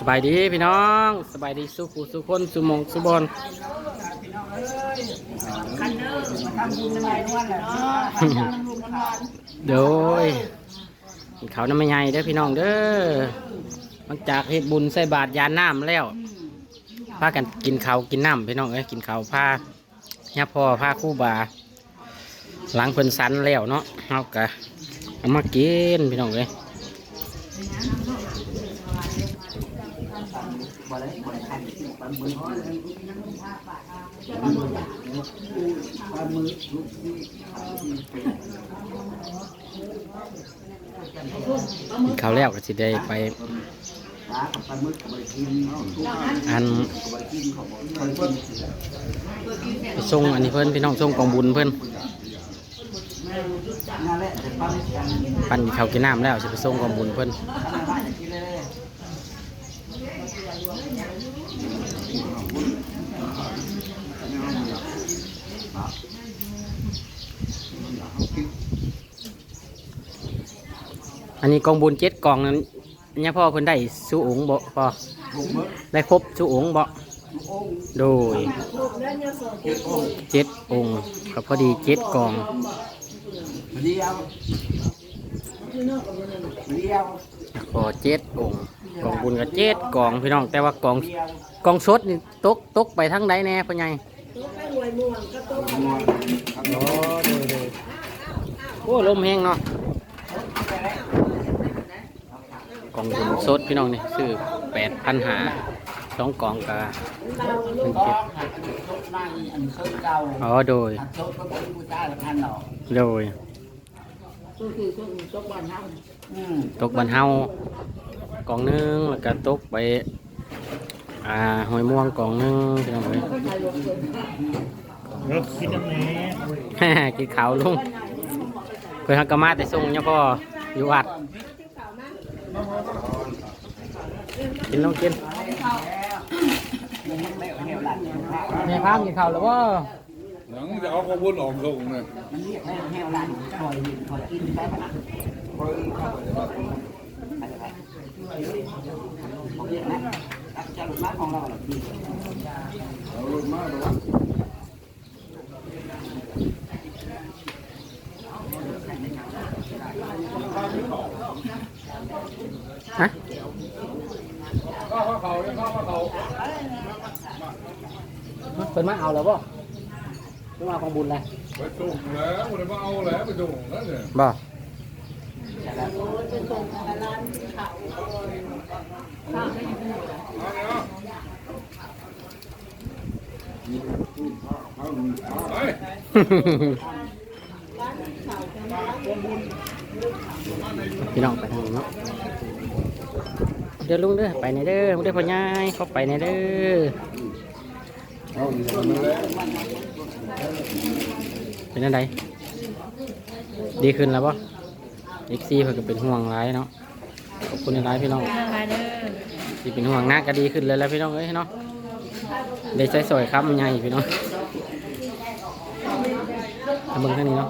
สบายดีพี่น้องสบายดีสุขุสุคนสุมงสุบอลโดยกินเขาน้ำมันใหญ่เด้อพี่น้องเด้อหลังจากเฮ็ดบุญใส่บาตรยาน้ำแล้วพากันกินเขากินน้ำพี่น้องเอ้ยกินเขาผ้าย่าพ่อผ้าคู่บาหลังเพิ่นสันแล้วเนาะเอากะเอามากินพี่น้องเอ้ย กินข้าวแล้วก็สิได้ไป อันไปส่งอันนี้เพิ่อนพี่น้องส่งกองบุญเพิ่อนปั่นกินข้าวกินน้ำแล้วจะไปส่งกองบุญเพิ่อน อันนี้กองบุญเจ็ดกองนั้นเนี่ยพ่อเพิ่นได้สู้องค์บ่พ่อได้ครบสู้องค์บ่โดยเจ็ดองค์ก็พอดีเจ็ดกองเดียวเดียวขอเจ็ดองค์ กองบุญก็เจ็ดกองพี่น้อง แต่ว่ากองกองสดนี่ตกตกไปทั้งใดแน่พ่อใหญ่ม่วงโอ้เด้อเด้อโอ้ลมแห้งเนาะกองบุญสดพี่น้องนี่ซื้อแปดพันหาสองกองกะเป็นเจ็ดชดนั่งอันเชิญเก่าอ๋อโดยชดก็เป็นผู้ชายละพันหรอกโดยก็คือชดชดบ้านเฮาอืมตกบันเฮา กองหนึ่งแล้วก็ตกไป อ่าหอยม่วงกองหนึ่งพี่น้องเอ้ยรถคิดน้ำแหน่กินข้าวลุงเพื่อนเขาก็มาแต่ส่งเนี่ยพ่ออยู่วัดกินลองกินแม่พามกินข้าวแล้วว่าหนังจะเอาข้าววุ้นออกส่งเนี่ยมันเรียกให้แห้วหลังคอยคอยกินได้ปะล่ะคอยอะไรไปผมเรียกนะ ตักจะหลุดมาของเราหรอกพี่เอารถมาดูฮะข้าวเขาเนี่ยข้าวเขาเพิ่นมาเอาแล้วบ่เพิ่นมาของบุญเลยไปส่งแล้วมันมาเอาแล้วไปส่งแล้วเนี่ยบ่ เอาเนี่ยไปพี่น้องไปทางนู้นเนาะเดี๋ยวลุงเด้อไปในเด้อลุงเด้อพ่อใหญ่เขาไปในเด้อเอาอยู่ตรงนั้นแหละเป็นอะไรดีขึ้นแล้วปะ เอ็กซี่เพิ่นก็เป็นห่วงร้ายเนาะขอบคุณในร้ายพี่น้องที่เป็นห่วงหน้าก็ดีขึ้นเลยแล้วพี่น้องเอ้ยเนาะได้ใช้สวยครับใหญ่พี่น้องทำเบิ่งท่านี้เนาะ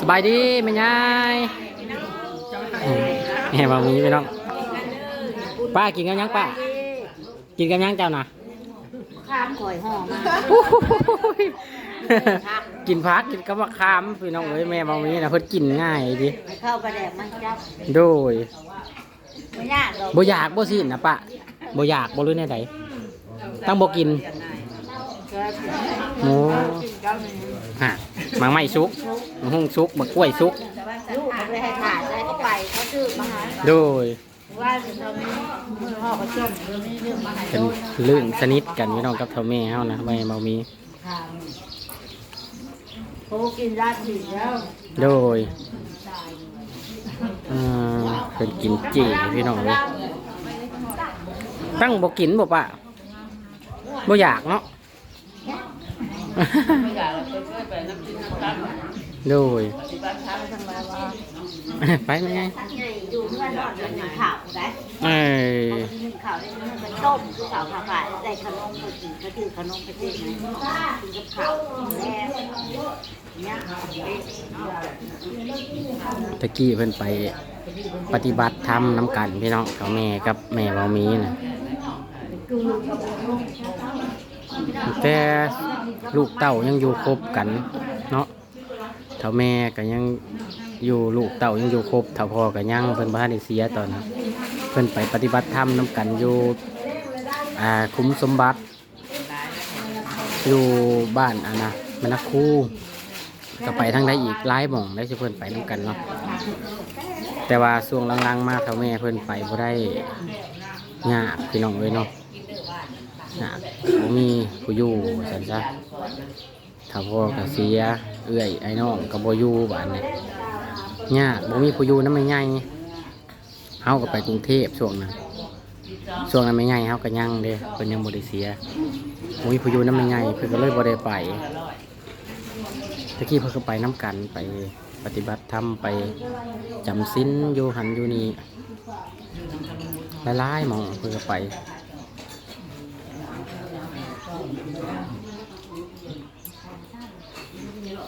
สบายดีแม่ยายแม่มามีพี่น้องป้ากินกันยังป้ากินกันยังเจ้าน่ะ ข้ามข่อยห่อมากินพักกินกับมะขามพี่น้องเอ้ยแม่บางมีนะเพิ่นกินง่ายดิไม่เข้าประแดกมันจับโดยไม่ยากหรอกบ่อยากบ่สินะปะบ่อยากบ่รู้แน่ใดตั้งบ่กินหมูฮะมังไม่สุกมังหุ่งสุกมังกล้วยสุกลูกเขาเลยให้ถ่ายได้ก็ไปเขาซื้อมาหาโดย ว่าจะทำมือห่อก็จมเรื่องนี้เรื่องมาให้เป็นโดนเรื่องสนิทกันพี่น้องกับเท่าแม่เฮานะแม่บ่มีทางโอ้กินราดสีแล้วโดยอ่าเพิ่นกินจีพี่น้องเลยตั้งบ่กินบ่ปะบ่อยากเนาะ ไม่อยากเราไปช่วยไปน้ำจิ้มน้ำตาลโดย ปฏิบัติธรรมทำไมวะ ไปไหมไง ดูเพื่อนนอนกันหนึ่งข่าวได้เออหนึ่งข่าวได้เพื่อนเป็นต้มคือข่าวผ่าผ่าได้ขนมไปกินก็คือขนมไปกินนะกินกับข่าวแม่ตะกี้เพิ่นไปปฏิบัติธรรมน้ำกันพี่น้องเขาแม่กับแม่เบามีนะแต่ลูกเต้ายังอยู่ครบกันเนาะ เท่าแม่ก็ยังอยู่ลูกเต้ายังอยู่ครบเท่าพ่อก็ยังเพิ่นบ้านได้เสียตอนนั้นเพิ่นไปปฏิบัติธรรมน้ำกันอยู่อ่าคุ้มสมบัติ อยู่บ้านอะนะมนักคู่ก็ไปทางใดอีกหลายหม่องได้สิเพิ่นไปน้ำกันเนาะแต่ว่าช่วงลังๆมาเท่าแม่เพิ่นไปบ่ได้ยาพี่น้องเอ้ยเนาะยากบ่มีผู้อยู่ซั่นซะ ถ้าพ่อก็เสีย เอื้อยไอ้น้องก็บ่อยู่บ้านนี้ยากบ่มีผู้อยู่นำแม่ใหญ่เฮาก็ไปกรุงเทพช่วงนั้นช่วงนั้นแม่ใหญ่เฮาก็ยังเด้เพิ่นยังบ่ได้เสียโอ้ยผู้อยู่น้ำมันไงเพื่อนก็เลยบ่ได้ไปตะกี้เพื่อนก็ไปน้ำกันไปปฏิบัติธรรมไปจำศีลอยู่หันอยู่นี่หลายๆหมองเพื่อนก็ไป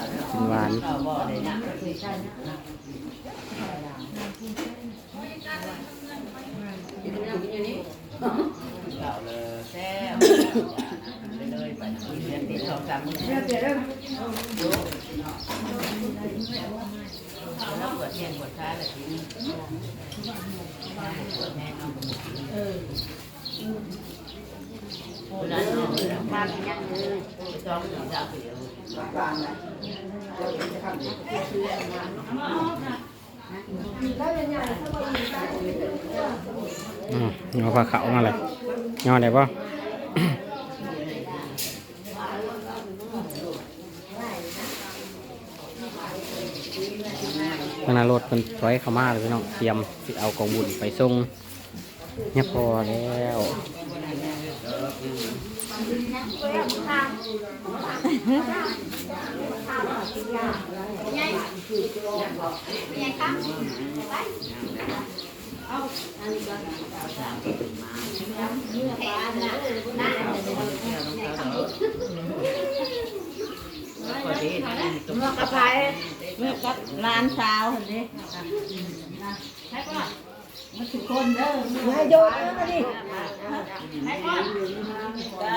กินรสไม่ไงกินหวาน เราเลยแซ่บไปเลยไปเรียนติดสองสามมื้อ แล้วเปิดเรียนปวดขาเลยนี้ปวดแม่เอาเออร้านน้องบ้านยังเลยจองถึงดาวเดียวอืมงอผ้าขาวมาเลยงอได้ปะขณะรถมันถอยเข้ามาเลยพี่น้องเตรียมสิเอากองบุญไปส่งเนี่ยพอแล้ว กระพายเมื่อกับร้านสาวเห็นดิ มันคือคนเด้อให้โยนมาดิให้ก่อนได้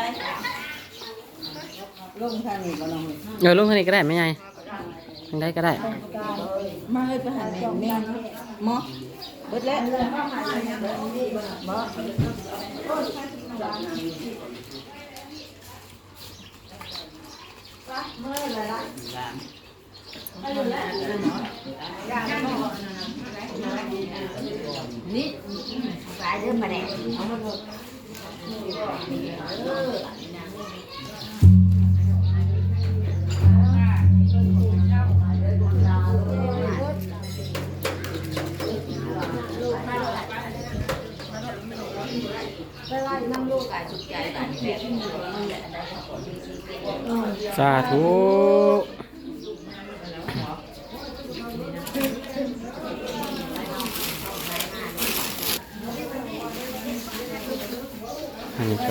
ลงทางนี้ก็ลงเออลงทางนี้ก็ได้ไม่ไงทางใดก็ได้ มาให้ไปหาแม่แม่หมอเบิดแล้วหมอ นี่สายเดิมมาแดงเอามาดูสาธุ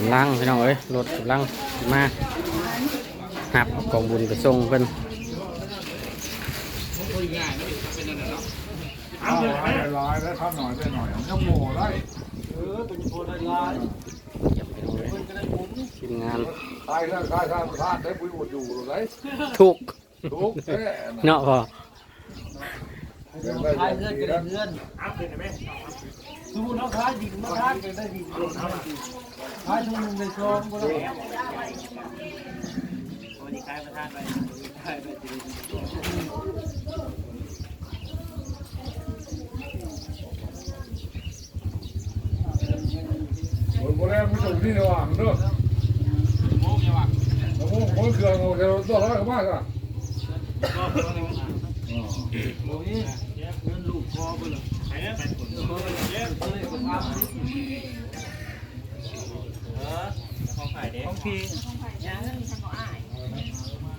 ำลังพี่น้องเอ้ยรถกำลังมาหับเอากองบุญไปส่งเพิ่นเอาหลายหลายแล้วทำหน่อยได้หน่อยยังโม่ได้เก็บไปลงเลยทีมงานตายแล้วตายทางทานได้ปุ้ยอดอยู่เลยทุกทุกแค่เนาะพอ ได้เงินกันเงินอัพเลยนะแม่ดูน้องค้าดินมาค้ากันได้ดินค้าทุ่งในซองก็ได้วันนี้ขายประทานไปขายไปจีโอ้ยโบราณไม่ถูกที่ระหว่างเด้อโม่ยังว่ะโม่คนเครื่องเราตัวร้อยกว่าบาทอะ โอ้ยเงินลูกคอไปเลยไปเนี่ยไปคนคอไปเนี่ยของพี่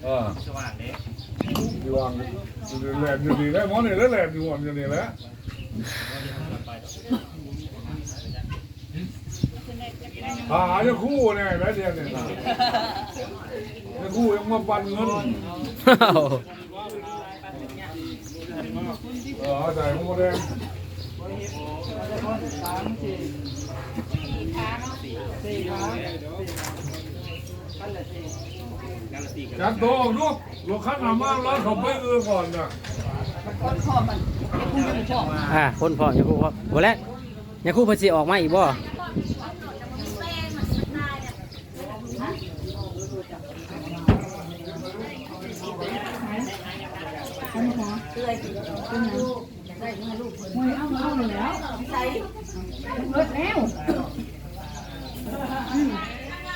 เอออยู่วางอยู่แหลมอยู่ดีแล้วหมอนี่แล้วแหลมอยู่วันอยู่นี่แหละหาจะคู่เนี่ยแล้วเดียวเนี่ยจะคู่ยังมาปันเงินเออใส่หมูแดงสามสี่สี่ขาจัดโตออกลูกลูกข้าหนามากแล้วเขาไปเอือก่อนน่ะมันก้อนคอมันไอ้คุณไม่ชอบอ่าคนพ่อยาคู่พ่อบ่แล้วยาคู่เพิ่นสิออกมาอีกบ่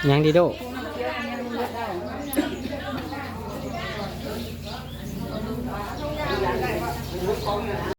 ยังดีโด